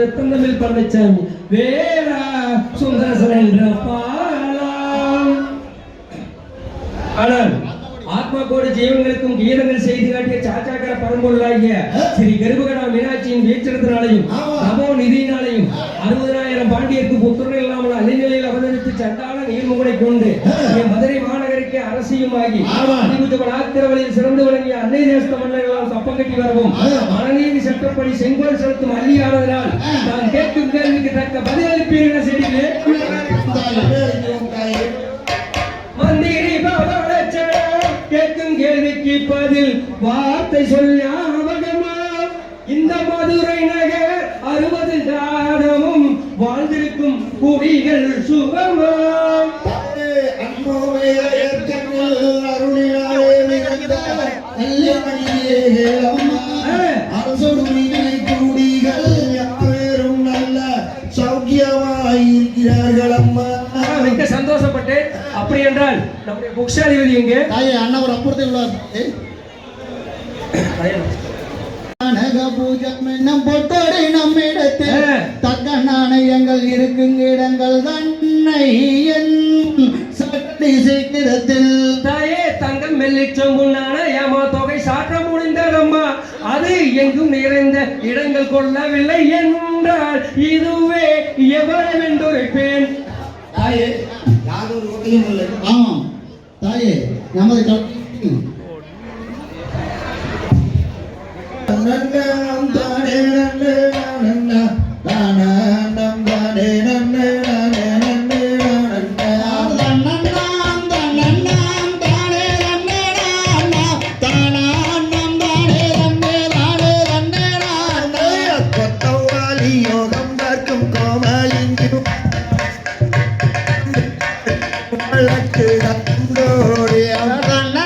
வெத்தந்தமிழ் பழனிசாமி வேளா சுந்தரசன் என்ற பாலம். ஆனால் ஆத்மா கோடி ஜீவன்களுக்கும் கீதங்கள் செய்து காட்டிய சாச்சாக்கர பரம்பொருளாகிய ஸ்ரீ கருபகடா மீனாட்சியின் வீச்சனத்தினாலையும் நமோ நிதியினாலையும் அறுபதாயிரம் பாண்டியருக்கு புத்திரன் இல்லாமல் அலிநிலையில் அவதரித்து சண்டாள நீர்முகனை கொண்டு என் மதுரை மாநகருக்கு அரசியுமாகி ஆத்திரவழியில் சிறந்து விளங்கிய அன்னை தேச மன்னர்களால் தப்பம் கட்டி வரவும் மனநீதி சட்டப்படி செங்கோல் செலுத்தும் அள்ளியானதனால் நான் கேட்கும் கேள்விக்கு தக்க பதிலளிப்பீர்கள் செடிகளே. மந்திரி பவளச்சடம் கேட்கும் கேள்விக்கு பதில் வார்த்தை சொல்லாமகமா இந்த மதுரை நகர் அறுபது ஜாதமும் வாழ்ந்திருக்கும் குடிகள் சுகமா. சௌக்கியமாயிருக்கிறார்கள் அம்மா மிக்க சந்தோஷப்பட்டேன் அப்படி என்றால் நம்முடைய புக்ஷாதிபதி எங்கே? தாயே அண்ணவர் அப்புறத்தில் உள்ளார். கனக பூஜம் என்னும் பொட்டோடு நம்மிடத்தில். தக்க நாணயங்கள் இருக்கும் இடங்கள் தன்னை சீக்கிரத்தில் தாயே தங்கம் மெல்லிச்சம் உண்ணான ஏமா தொகை சாற்ற முடிந்ததம்மா அது எங்கும் நிறைந்த இடங்கள் கொள்ளவில்லை என்றால் இதுவே எவ்வளவென்றுரைப்பேன் தாயே யாரும் ஒரு ஓட்டையும் இல்லை. ஆமாம் தாயே நமது கல்வி. நன்னம் தானே ಕಂಡೋಡಿ ಅವರನ್ನ